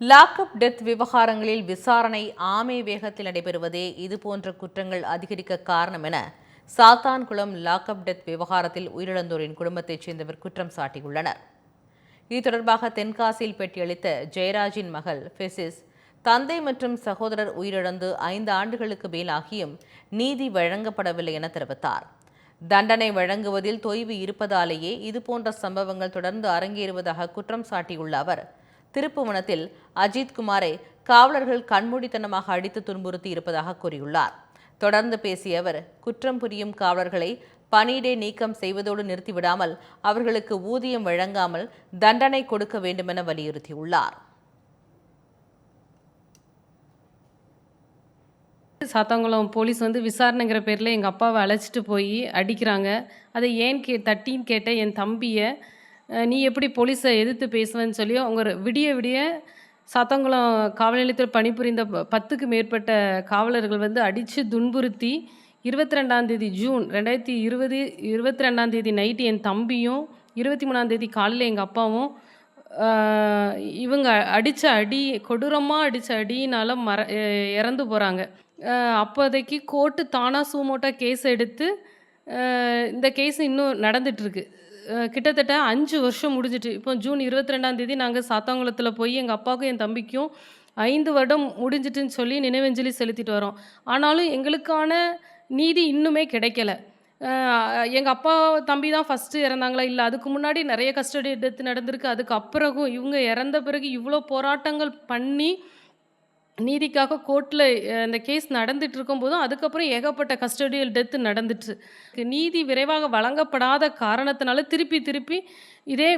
Lockup death விவகாரங்களில் விசாரணை ஆமை வேகத்தில் நடைபெறுவதே இதுபோன்ற குற்றங்கள் அதிகரிக்க காரணம் என சாத்தான்குளம் லாக்அப் டெத் விவகாரத்தில் உயிரிழந்தோரின் குடும்பத்தைச் சேர்ந்தவர் குற்றம் சாட்டியுள்ளனர். இது தொடர்பாக தென்காசியில் பேட்டியளித்த ஜெயராஜின் மகள் ஃபெசிஸ் தந்தை மற்றும் சகோதரர் உயிரிழந்து ஐந்து ஆண்டுகளுக்கு மேலாகியும் நீதி வழங்கப்படவில்லை என தெரிவித்தார். தண்டனை வழங்குவதில் தொய்வு இருப்பதாலேயே இதுபோன்ற சம்பவங்கள் தொடர்ந்து அரங்கேறுவதாக குற்றம் சாட்டியுள்ள அவர் திருப்புவனத்தில் அஜித் குமாரை காவலர்கள் கண்மூடித்தனமாக அடித்து துன்புறுத்தி இருப்பதாக கூறியுள்ளார். தொடர்ந்து பேசிய அவர் குற்றம் புரியும் காவலர்களை பணியிடை நீக்கம் செய்வதோடு நிறுத்திவிடாமல் அவர்களுக்கு ஊதியம் வழங்காமல் தண்டனை கொடுக்க வேண்டுமென வலியுறுத்தியுள்ளார். சாத்தாங்குளம் போலீஸ் வந்து விசாரணைங்கிற பேரில் எங்கள் அப்பாவை அழைச்சிட்டு போய் அடிக்கிறாங்க. அதை ஏன் கே தட்டின்னு கேட்ட என் தம்பியை நீ எப்படி போலீஸை எதிர்த்து பேசுவேன்னு சொல்லி அவங்க விடிய விடிய சாத்தாங்குளம் காவல் நிலையத்தில் பணிபுரிந்த பத்துக்கு மேற்பட்ட காவலர்கள் வந்து அடித்து துன்புறுத்தி இருபத்தி ரெண்டாந்தேதி ஜூன் ரெண்டாயிரத்தி இருபது இருபத்தி ரெண்டாந்தேதி நைட்டு என் தம்பியும் இருபத்தி மூணாந்தேதி காலையில் எங்கள் அப்பாவும் இவங்க அடித்த அடி கொடூரமாக அடித்த அடியினால் மர இறந்து போகிறாங்க அப்போதைக்கு கோர்ட்டு தானா சூமோட்டா கேஸ் எடுத்து இந்த கேஸ் இன்னும் கிட்டத்தட்ட அஞ்சு வருஷம் முடிஞ்சிட்டு. இப்போ ஜூன் இருபத்தி ரெண்டாந்தேதி நாங்கள் சாத்தாங்குளத்தில் போய் எங்கள் அப்பாவுக்கும் என் தம்பிக்கும் ஐந்து வருடம் முடிஞ்சிட்டுன்னு சொல்லி நினைவஞ்சலி செலுத்திட்டு வரோம். ஆனாலும் எங்களுக்கான நீதி இன்னுமே கிடைக்கல. எங்கள் அப்பா தம்பி தான் ஃபஸ்ட்டு இறந்தாங்களா இல்லை அதுக்கு முன்னாடி நிறைய கஸ்டடி டெத் நடந்திருக்கு. அதுக்கு அப்புறமும் இவங்க இறந்த பிறகு இவ்வளோ போராட்டங்கள் பண்ணி நீதிக்காக கோர்ட்டில் இந்த கேஸ் நடந்துட்டு இருக்கும்போதும் அதுக்கப்புறம் ஏகப்பட்ட கஸ்டடியல் டெத்து நடந்துட்டு. நீதி விரைவாக வழங்கப்படாத காரணத்தினால திருப்பி திருப்பி இதே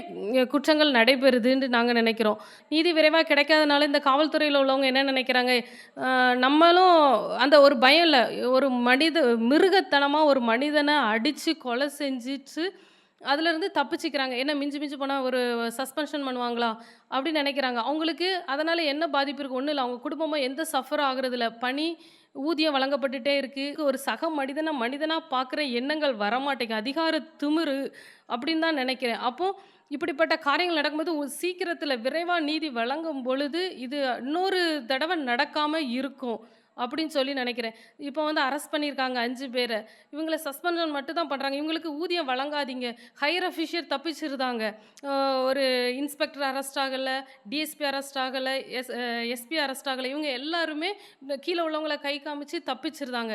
குற்றங்கள் நடைபெறுதுன்னு நாங்கள் நினைக்கிறோம். நீதி விரைவாக கிடைக்காதனால இந்த காவல்துறையில் உள்ளவங்க என்ன நினைக்கிறாங்க? நம்மளும் அந்த ஒரு பயம் இல்லை. ஒரு மனித மிருகத்தனமாக ஒரு மனிதனை அடித்து கொலை செஞ்சுட்டு அதுலேருந்து தப்பிச்சிக்கிறாங்க. என்ன மிஞ்சி மிஞ்சி போனால் ஒரு சஸ்பென்ஷன் பண்ணுவாங்களா? அப்படின்னு நினைக்கிறாங்க. அவங்களுக்கு அதனால் என்ன பாதிப்பு இருக்குது ஒன்றும் இல்லை. அவங்க குடும்பமாக எந்த சஃபர் ஆகுறதில்ல. பணி ஊதியம் வழங்கப்பட்டுட்டே இருக்குது ஒரு சக மனிதனை மனிதனாக பார்க்குற எண்ணங்கள் வரமாட்டேங்குது. அதிகார திமிரு அப்படின்னு தான் நினைக்கிறேன். அப்போது இப்படிப்பட்ட காரியங்கள் நடக்கும்போது சீக்கிரத்தில் விரைவாக நீதி வழங்கும் பொழுது இது இன்னொரு தடவை நடக்காமல் இருக்கும். அப்படின்னு சொல்லி நினைக்கிறேன். இப்போ வந்து அரெஸ்ட் பண்ணியிருக்காங்க அஞ்சு பேரை. இவங்களை சஸ்பென்ஷன் மட்டும் தான் பண்ணுறாங்க இவங்களுக்கு ஊதியம் வழங்காதீங்க. ஹையர் அஃபிஷியல் தப்பிச்சிருந்தாங்க. ஒரு இன்ஸ்பெக்டர் அரெஸ்ட் ஆகலை டிஎஸ்பி அரெஸ்ட் ஆகலை எஸ் எஸ்பி அரெஸ்ட் ஆகலை. இவங்க எல்லாருமே கீழே உள்ளவங்களை கை காமிச்சு தப்பிச்சிருந்தாங்க.